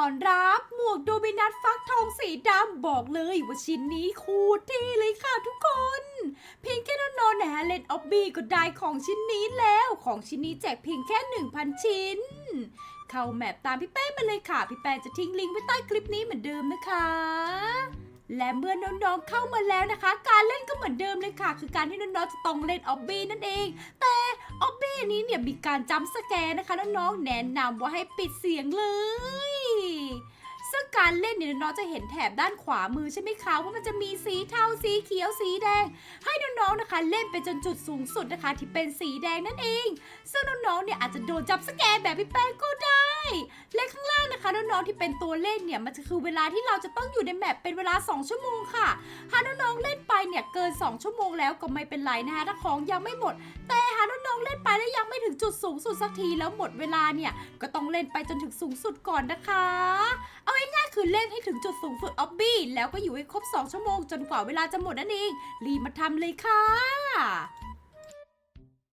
อนรับหมวกโดมินัทฟักทองสีดำบอกเลยว่าชิ้นนี้คูดเท่เลยค่ะทุกคน เพียงแค่น้องๆนะฮเล่นออบบี้ก็ได้ของชิ้นนี้แล้วของชิ้นนี้แจกเพียงแค่ 1,000 ชิ้น เข้าแมปตามพี่แป้งมาเลยค่ะ พี่แป้งจะทิ้งลิงก์ไว้ใต้คลิปนี้เหมือนเดิมนะคะและเมื่อน้องๆเข้ามาแล้วนะคะ การเล่นก็เหมือนเดิมเลยค่ะ คือการที่น้องๆจะต้องเล่นออบบี้นั่นเอง แต่ออบบี้นี้เนี่ยมีการจำสแกนนะคะน้องๆแนะนำว่าให้ปิดเสียงเลย การเล่นเนี่ยน้องจะเห็นแถบด้านขวามือใช่ไหมคะว่ามันจะมีสีเทาสีเขียวสีแดง ให้น้องๆนะคะ เล่นไปจนจุดสูงสุดนะคะ ที่เป็นสีแดงนั่นเอง ซึ่งน้องๆเนี่ยอาจจะโดนจับสแกนแบบพี่แป้งก็ได้ และข้างล่างนะคะน้องๆที่เป็นตัวเล่นเนี่ยมันจะคือเวลาที่เราจะต้องอยู่ในแมปเป็นเวลา 2 ชั่วโมงค่ะหากน้องๆเล่นไปเนี่ยเกิน 2 ชั่วโมงแล้วก็ไม่เป็นไรนะคะถ้าของยังไม่หมด แต่หากน้องๆเล่นไปแล้วยังไม่ถึงจุดสูงสุดสักทีแล้วหมดเวลาเนี่ยก็ต้องเล่นไปจนถึงสูงสุดก่อนนะคะ เอา ล่นให้ถึงจุดสูงสุดออบบี้ แล้วก็อยู่ให้ครบ 2 ชั่วโมงจนกว่าเวลาจะหมดนั่นเอง รีบมาทำเลยค่ะ